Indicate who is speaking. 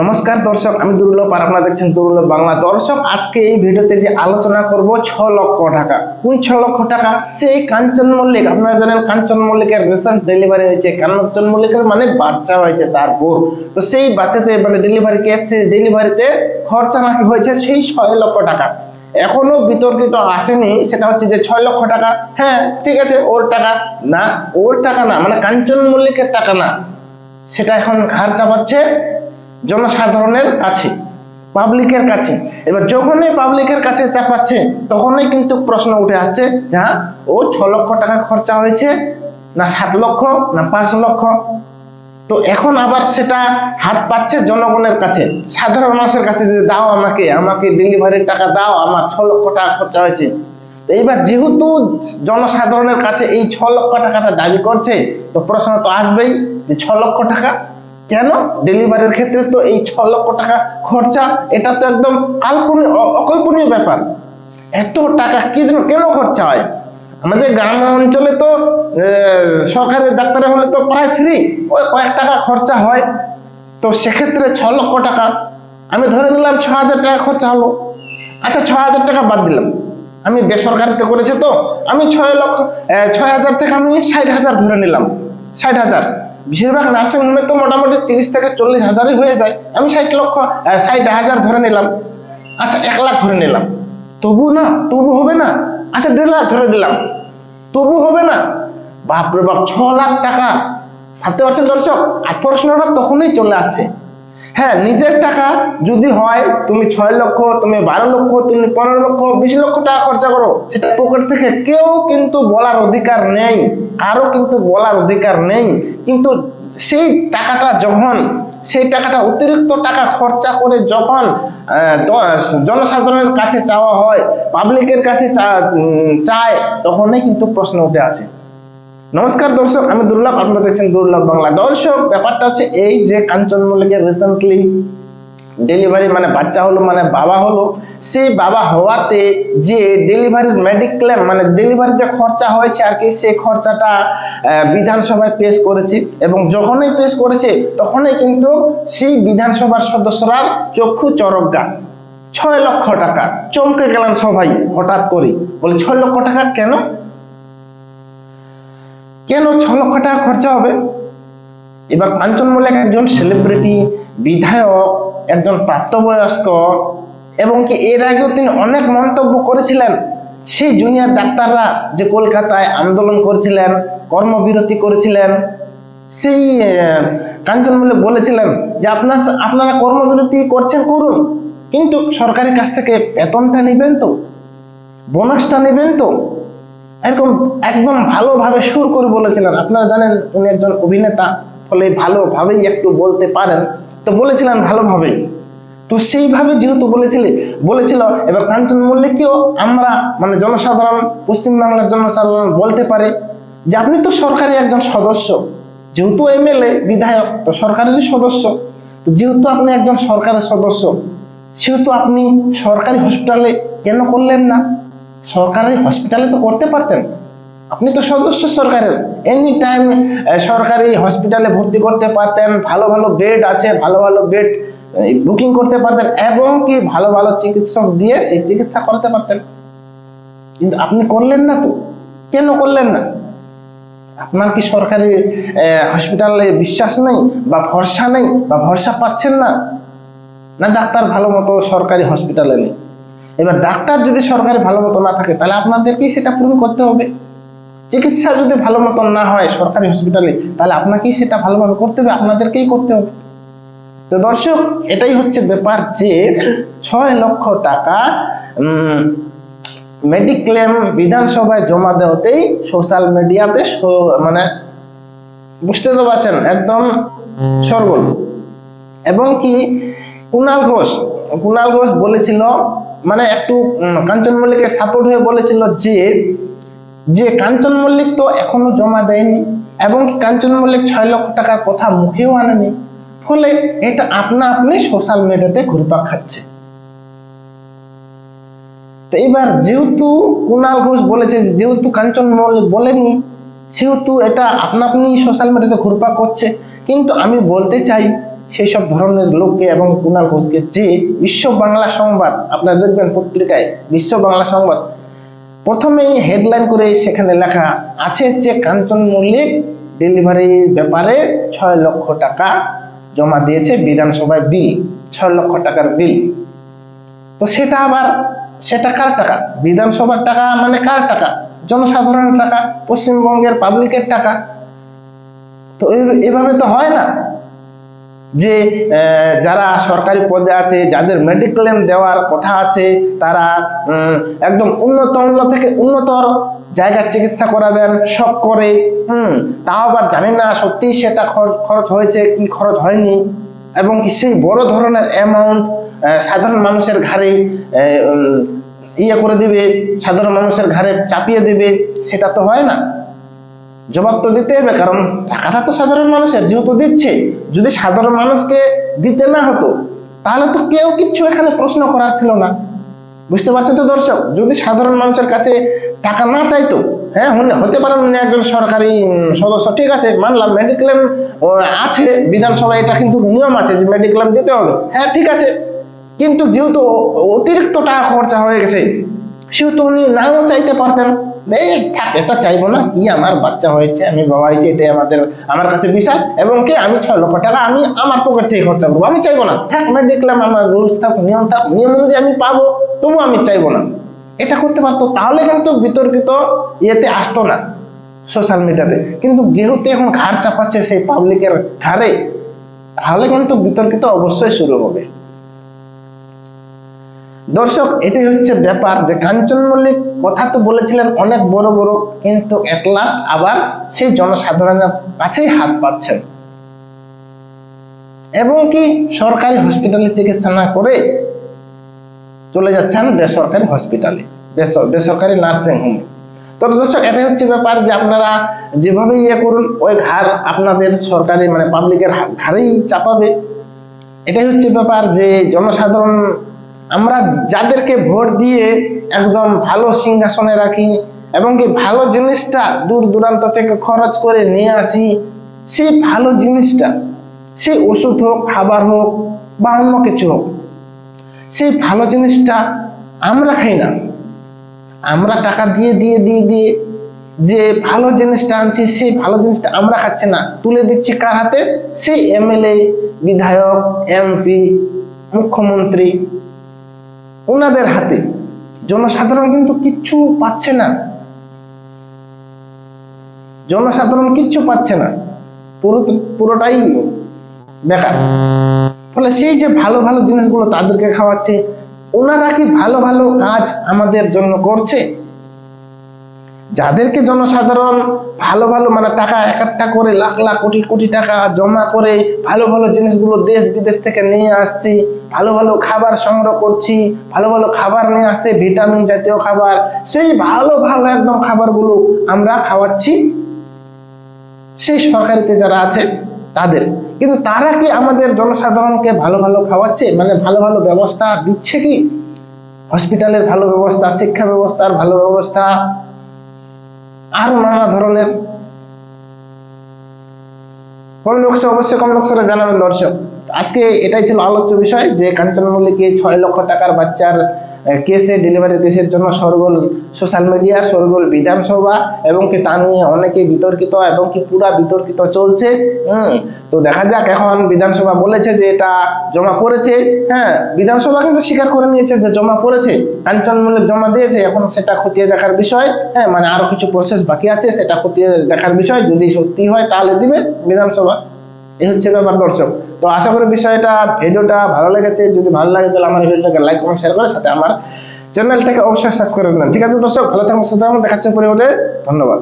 Speaker 1: নমস্কার দর্শক, আমি দুর্লভ আর আপনারা দেখছেন দুর্লভ বাংলা। দর্শক, আজকে এই ভিডিওতে যে আলোচনা করব, ছ লক্ষ টাকা। কোন ছ লক্ষ টাকা? সেই কাঞ্চন মল্লিক। আপনারা জানেন কাঞ্চন মল্লিকের রিসেন্ট ডেলিভারি হয়েছে। কাঞ্চন মল্লিকের মানে বাচ্চা হয়েছে তার তারপর তো সেই বাচ্চাতে মানে ডেলিভারি কেস সেই ডেলিভারিতে খরচা নাকি হয়েছে সেই ছয় লক্ষ টাকা। এখনও বিতর্কিত আসেনি, সেটা হচ্ছে যে ছয় লক্ষ টাকা হ্যাঁ ঠিক আছে, ওর টাকা। না, ওর টাকা না মানে কাঞ্চন মল্লিকের টাকা না। সেটা এখন ঘাড় চাপাচ্ছে জনসাধারণের কাছে পাবলিকের কাছে। এবার যখনই পাবলিকের কাছে চাপাচ্ছে তখনই কিন্তু প্রশ্ন উঠে আসছে হ্যাঁ ও ছ লক্ষ টাকা খরচা হয়েছে, না সাত লক্ষ, না পাঁচ লক্ষ? তো এখন আবার সেটা হাত পাচ্ছে জনগণের কাছে। সাধারণ মানুষের কাছে যে, দাও আমাকে আমাকে ডেলিভারির টাকা দাও, আমার ছ লক্ষ টাকা খরচা হয়েছে। এইবার যেহেতু জনসাধারণের কাছে এই ছ লক্ষ টাকাটা দাবি করছে, তো প্রশ্ন তো আসবেই যে, ছ লক্ষ টাকা কেন? ডেলিভারির ক্ষেত্রে তো এই ছ লক্ষ টাকা খরচা, এটা তো একদম কাল্পনিক অকল্পনীয় ব্যাপার। এত টাকা কি জন্য কেন খরচা হয়? আমাদের গ্রাম অঞ্চলে তো সরকারি ডাক্তারে হলে তো প্রায় ফ্রি ওই কয়েক টাকা খরচা হয়। তো সেক্ষেত্রে ছ লক্ষ টাকা, আমি ধরে নিলাম ছ হাজার টাকা খরচা হলো। আচ্ছা ছ হাজার টাকা বাদ দিলাম। আমি বেসরকারিতে করেছে তো, আমি ছয় লক্ষ ছয় হাজার থেকে আমি ষাট হাজার ধরে নিলাম। ষাট হাজার। বেশিরভাগ নার্সিং হোমে তো মোটামুটি তিরিশ থেকে চল্লিশ হাজারই হয়ে যায়। আমি ষাট লক্ষ ষাট হাজার ধরে নিলাম। আচ্ছা এক লাখ ধরে নিলাম। তবু না, তবু হবে না। আচ্ছা দেড় লাখ ধরে দিলাম। তবু হবে না। বাপরে বাপ, ছ লাখ টাকা। ভাবতে পারছেন দর্শক? আর প্রশ্নটা তখনই চলে আসছে। হ্যাঁ নিজের টাকা যদি হয়, তুমি ছয় লক্ষ, তুমি বারো লক্ষ, তুমি পনেরো লক্ষ, বিশ লক্ষ টাকা খরচা করো, সেটা পকেট থেকে কেউ কিন্তু বলার অধিকার নেই। কারও কিন্তু বলার অধিকার নেই। কিন্তু সেই টাকাটা যখন, সেই টাকাটা অতিরিক্ত টাকা খরচা করে যখন জনসাধারণের কাছে চাওয়া হয় পাবলিকের কাছে চায়, তখনই কিন্তু প্রশ্ন উঠে আছে নমস্কার দর্শক, আমি দুর্লভ, আপনারা দেখছেন দুর্লভ বাংলা। দর্শক, ব্যাপারটা হচ্ছে এই যে কাঞ্চন মল্লিকের রিসেন্টলি ডেলিভারি মানে বাচ্চা হলো মানে বাবা হলো, সেই বাবা হওয়াতে যে ডেলিভারির মেডিক্লেম মানে ডেলিভারি যে খরচা হয়েছে আর কি, সেই খরচাটা বিধানসভায় পেশ করেছে এবং যখনই পেশ করেছে, তখনই কিন্তু সেই বিধানসভার সদস্যরা চক্ষু চরকগা ছয় লক্ষ টাকা, চমকে গেলেন সবাই হঠাৎ করে। বলে, ছয় লক্ষ টাকা কেন? কেন ছ লক্ষ টাকা খরচা হবে? এবার কাঞ্চন মল্লিক একজন সেলিব্রিটি বিধায়ক একজন প্রাপ্তবয়স্ক এবং কি এর আগেও তিনি অনেক মন্তব্য করেছিলেন। সেই জুনিয়র ডাক্তাররা যে কলকাতায় আন্দোলন করেছিলেন কর্মবিরতি করেছিলেন সেই আহ, কাঞ্চন মল্লিক বলেছিলেন যে আপনার আপনারা কর্মবিরতি করছেন করুন। কিন্তু সরকারের কাছ থেকে বেতনটা নেবেন তো বোনাসটা নেবেন তো। এরকম একদম ভালোভাবে সুর করে বলেছিলেন। আপনারা জানেন উনি একজন অভিনেতা ফলে ভালোভাবেই একটু বলতে পারেন। তো বলেছিলেন ভালোভাবেই তো সেইভাবে যেহেতু বলেছিলে, বলেছিল, এবার কাঞ্চন মল্লিককেও আমরা মানে জনসাধারণ, পশ্চিমবাংলার জনসাধারণ বলতে পারে যে, আপনি তো সরকারি একজন সদস্য। যেহেতু এমএলএ, বিধায়ক, তো সরকারেরই সদস্য। তো যেহেতু আপনি একজন সরকারের সদস্য, সেহেতু আপনি সরকারি হসপিটালে কেন করলেন না? সরকারি হসপিটালে তো করতে পারতেন। আপনি তো সদস্য সরকারের। এনি টাইম সরকারি হসপিটালে ভর্তি করতে পারতেন, ভালো ভালো বেড আছে, ভালো ভালো বেড বুকিং করতে পারতেন, এবং কি ভালো ভালো চিকিৎসক দিয়ে সেই চিকিৎসা করাতে পারতেন। কিন্তু আপনি করলেন না তো। কেন করলেন না? আপনার কি সরকারি হসপিটালে বিশ্বাস নেই, বা ভরসা নেই, বা ভরসা পাচ্ছেন না? না ডাক্তার ভালো মতো সরকারি হসপিটালে নেই। এবার ডাক্তার যদি সরকারি ভালো মতো না থাকে, তাহলে আপনাদেরকেই সেটা পূরণ করতে হবে। চিকিৎসা যদি ভালো মতন না হয় সরকারি হসপিটালে তাহলে আপনাকেই সেটা ভালোভাবে করতে হবে, আপনাদেরকেই করতে হবে। তো দর্শক, এটাই হচ্ছে ব্যাপার যে ছয় লক্ষ টাকা মেডিক্লেম বিধানসভায় জমা দেওয়াতেই সোশ্যাল মিডিয়াতে মানে বুঝতে তো পারছেন, একদম সরগোল। এবং কি কুণাল ঘোষ কুণাল ঘোষ বলেছিল মানে একটু কাঞ্চন মল্লিকের সাপোর্ট হয়ে বলেছিল যে যে কাঞ্চন মল্লিক তো এখনও জমা দেয়নি এবং কাঞ্চন মল্লিক ছয় লক্ষ টাকার কথা মুখেও আনেনি, ফলে এটা আপনা আপনি সোশ্যাল মিডিয়াতে ঘুরপাক খাচ্ছে। তো এবার যেহেতু কুণাল ঘোষ বলেছে, যেহেতু কাঞ্চন মল্লিক বলেনি, সেহেতু এটা আপনা আপনি সোশ্যাল মিডিয়াতে ঘুরপাক করছে কিন্তু আমি বলতে চাই সেই সব ধরনের লোককে এবং কুণাল ঘোষকে যে বিশ্ব বাংলা সংবাদ, আপনারা দেখবেন পত্রিকায় বিশ্ব বাংলা সংবাদ প্রথমেই হেডলাইন করে সেখানে লেখা আছে যে কাঞ্চন মল্লিক ডেলিভারির ব্যাপারে ছয় লক্ষ টাকা জমা দিয়েছে বিধানসভায় বিল ছয় লক্ষ টাকার বিল তো সেটা আবার, সেটা কার টাকা? বিধানসভার টাকা মানে কার টাকা? জনসাধারণের টাকা, পশ্চিমবঙ্গের পাবলিকের টাকা। তো এভাবে তো হয় না। যে যারা সরকারি পদে আছে, যাদের মেডিক্লেম দেওয়ার কথা আছে, তারা একদম উন্নত উন্নত থেকে উন্নতর জায়গার চিকিৎসা করাবেন, সব করে, হুম, তাও আবার জানি না সত্যি সেটা খরচ খরচ হয়েছে কি খরচ হয়নি, এবং কি সেই বড় ধরনের অ্যামাউন্ট সাধারণ মানুষের ঘাড়ে ইয়ে করে দিবে, সাধারণ মানুষের ঘাড়ে চাপিয়ে দিবে, সেটা তো হয় না। জবাব তো দিতে হবে, কারণ টাকাটা তো সাধারণ মানুষের, যেহেতু দিচ্ছে। যদি সাধারণ মানুষকে দিতে না হতো, তাহলে তো কেউ কিচ্ছু এখানে প্রশ্ন করার ছিল না। বুঝতে পারছেন তো দর্শক? যদি সাধারণ মানুষের কাছে টাকা না চাইতো হ্যাঁ হতে পারেন উনি একজন সরকারি সদস্য, ঠিক আছে, মানলাম, মেডিক্লেম আছে, বিধানসভায় এটা কিন্তু নিয়ম আছে যে মেডিক্লেম দিতে হবে। হ্যাঁ ঠিক আছে, কিন্তু যেহেতু অতিরিক্ত টাকা খরচা হয়ে গেছে, সেহেতু উনি নাও চাইতে পারতেন। এটা চাইব না। কি আমার বাচ্চা হয়েছে, আমি বাবা হয়েছে, এটাই আমাদের, আমার কাছে বিশাল এবং কি, আমি ছয় লক্ষ টাকা, আমি আমার পকেট থেকে খরচা করব। আমি চাইব না। থাক, আমি দেখলাম আমার রুলস থাক, নিয়ম থাক, নিয়ম অনুযায়ী আমি পাবো তবু আমি চাইব না। এটা করতে পারতো, তাহলে কিন্তু বিতর্কিত ইয়েতে আসতো না সোশ্যাল মিডিয়াতে কিন্তু যেহেতু এখন ঘাড় চাপাচ্ছে সেই পাবলিকের ঘাড়ে, তাহলে কিন্তু বিতর্কিত অবশ্যই শুরু হবে। দর্শক, এটাই হচ্ছে ব্যাপার যে কাঞ্চন মল্লিক কথা তো বলেছিলেন অনেক বড় বড়, কিন্তু এট লাস্ট আবার সেই জনসাধারণের কাছেই হাত পাচ্ছেন। এবং কি সরকারি হসপিটালে চিকিৎসা না করে চলে যাচ্ছেন বেসরকারি হসপিটালে বেসরকারি নার্সিং হোমে তো দর্শক, এটাই হচ্ছে ব্যাপার যে আপনারা যেভাবে ইয়ে করুন, ওই ঘাড় আপনাদের সরকারি মানে পাবলিকের ঘাড়েই চাপাবে। এটাই হচ্ছে ব্যাপার যে জনসাধারণ আমরা যাদেরকে ভোট দিয়ে একদম ভালো সিংহাসনে রাখি এবং কি ভালো জিনিসটা দূর দূরান্ত থেকে খরচ করে নিয়ে আসি, সেই ভালো জিনিসটা, সেই ওষুধ হোক, খাবার হোক বা অন্য কিছু হোক, সেই ভালো জিনিসটা আমরা খাই না। আমরা টাকা দিয়ে দিয়ে দিয়ে দিয়ে যে ভালো জিনিসটা আনছি, সেই ভালো জিনিসটা আমরা খাচ্ছি না। তুলে দিচ্ছি কার হাতে? সেই এমএলএ, বিধায়ক, এমপি, মুখ্যমন্ত্রী ওনাদের হাতে। জনসাধারণ কিন্তু কিচ্ছু পাচ্ছে না। জনসাধারণ কিচ্ছু পাচ্ছে না। পুরো পুরোটাই বেকার। ফলে সেই যে ভালো ভালো জিনিসগুলো তাদেরকে খাওয়াচ্ছে, ওনারা কি ভালো ভালো কাজ আমাদের জন্য করছে? যাদেরকে জনসাধারণ ভালো ভালো মানে টাকা এক একটা করে লাখ লাখ কোটি কোটি টাকা জমা করে ভালো ভালো জিনিসগুলো দেশ বিদেশ থেকে নিয়ে আসছি, ভালো ভালো খাবার সংগ্রহ করছি, ভালো ভালো খাবার নিয়ে আসছে, ভিটামিন জাতীয় খাবার, সেই ভালো ভালো একদম খাবারগুলো আমরা খাওয়াচ্ছি। সেই সরকারিতে যারা আছে, তাদের। কিন্তু তারা কি আমাদের জনসাধারণকে ভালো ভালো খাওয়াচ্ছে? মানে ভালো ভালো ব্যবস্থা দিচ্ছে কি? হসপিটালের ভালো ব্যবস্থা, শিক্ষা ব্যবস্থার ভালো ব্যবস্থা আরও নানা ধরনের কমেন্ট বক্সে অবশ্যই কমেন্ট বক্সে জানাবেন দর্শক। আজকে এটাই ছিল আলোচ্য বিষয় যে কাঞ্চন মল্লিকে ছয় লক্ষ টাকার বাচ্চার কেসে ডেলিভারি কেসের জন্য সরগোল সোশ্যাল মিডিয়া সরগোল বিধানসভা এবং কি তা নিয়ে অনেকে বিতর্কিত এবং কি পুরা বিতর্কিত চলছে, হুম? তো দেখা যাক, এখন বিধানসভা বলেছে যে এটা জমা পড়েছে হ্যাঁ? বিধানসভা কিন্তু স্বীকার করে নিয়েছে যে জমা পড়েছে কাঞ্চন মল্লিক জমা দিয়েছে, এখন সেটা খতিয়ে দেখার বিষয় হ্যাঁ? মানে আরও কিছু প্রসেস বাকি আছে, সেটা খতিয়ে দেখার বিষয়, যদি সত্যি হয় তাহলে দিবে বিধানসভা। এই হচ্ছে ব্যাপার দর্শক। তো আশা করি বিষয়টা ভিডিওটা ভালো লেগেছে। যদি ভালো লাগে তাহলে আমার ভিডিওটাকে লাইক কমেন্ট শেয়ার করে সাথে আমার চ্যানেলটাকে অবশ্যই সাবস্ক্রাইব করে নেন ঠিক আছে দর্শক ভালো থাকুন সাথে আমার দেখাচ্ছে পরিবর্তে। ধন্যবাদ।